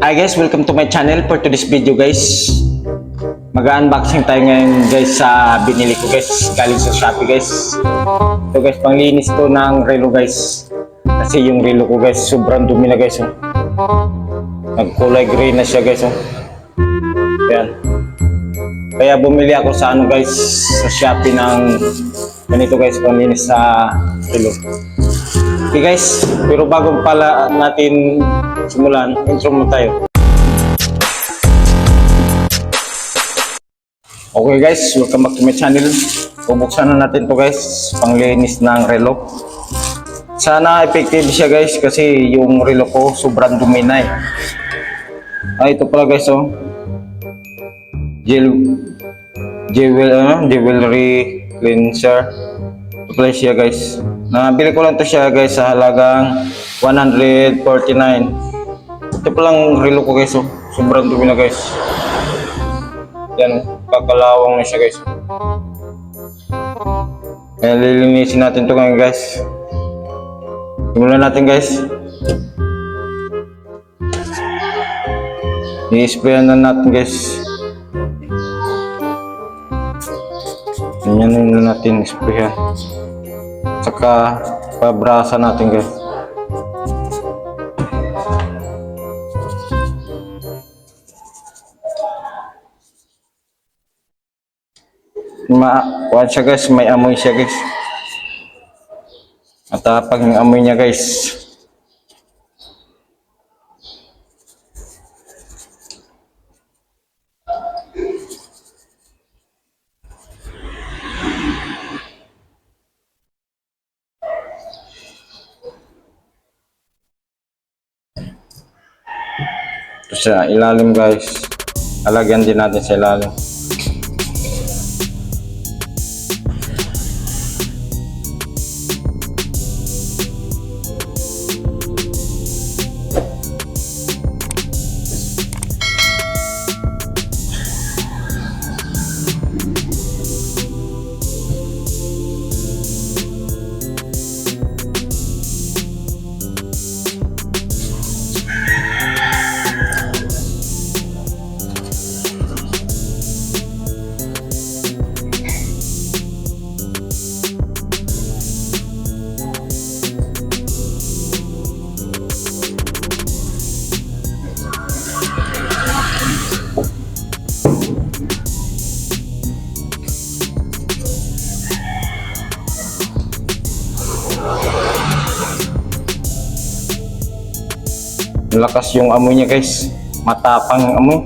Hi guys, welcome to my channel for today's video guys. Mag-unboxing tayo ngayon guys sa binili ko guys, galing sa Shopee guys. Ito guys, panglinis to ng relo guys. Kasi yung relo ko guys, sobrang dumi na guys. Oh. Nagkulay gray na siya guys. Oh. Ayan. Kaya bumili ako sa ano guys, sa Shopee ng ganito guys, panglinis sa relo. Okay guys, pero bago pala natin simulan, intro mo tayo. Okay guys, welcome back to my channel. Bubuksan na natin to guys, panglinis ng relo. Sana effective siya guys kasi yung relo ko sobrang dumi na eh. Ah, ito pala guys oh. Gel jewel ano, jewelry cleanser. Ito pala siya guys. Nabili ko lang to siya guys sa halagang 149. Ito palang relo ko guys oh. Sobrang dumi na guys. Yan, kakalawang na siya guys. Kaya lilinisin natin to ngayon guys. Simulan natin guys. I-sprayan na natin guys. Ganyan na natin sprayan. Saka pabrasa natin guys. Ma, kuha guys, may amoy siya guys. Matapang yung amoy niya guys. Ito sa ilalim guys. Alagyan din natin sa ilalim. Lakas yung amoy niya guys. Matapang amoy.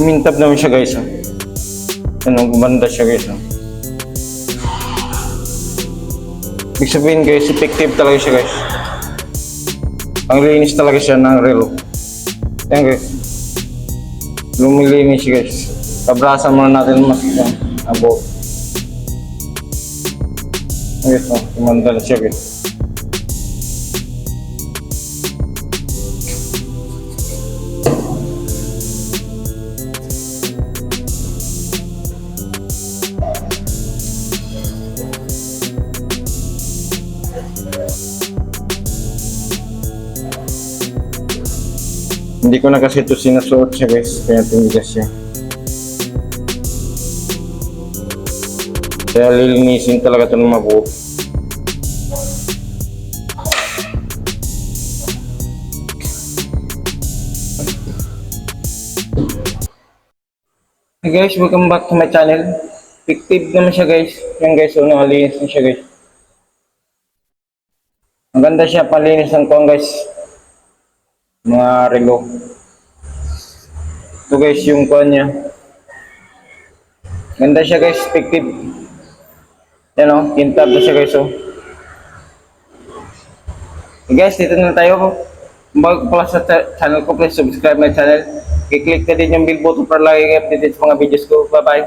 Mintab naman siya guys. ah. Ano, gumanda siya guys. ah. Ibig sabihin guys, effective talaga siya guys. Ang linis talaga siya ng relo. Yan guys. Lumilinis guys. Pabrasan muna natin mas. Abo. Yan guys, oh. Kumanda na siya guys. Hindi ko na kasi ito sinusuot siya guys, kaya tinigas siya. Kaya lilinisin talaga ito ng mabuo. Hey guys, welcome back to my channel. Effective naman siya guys. Yan guys, so nakalinis na siya guys. Ang ganda siya, palinis ng kuwang guys mga relo. Ito guys yung kuha niya. Ganda siya guys, effective. Yan o, kintab na siya guys o. Okay guys, dito na tayo. Bago pala sa cha- channel ko, please subscribe my channel. I-click na din yung bell button para lagi updated sa mga videos ko. Bye-bye.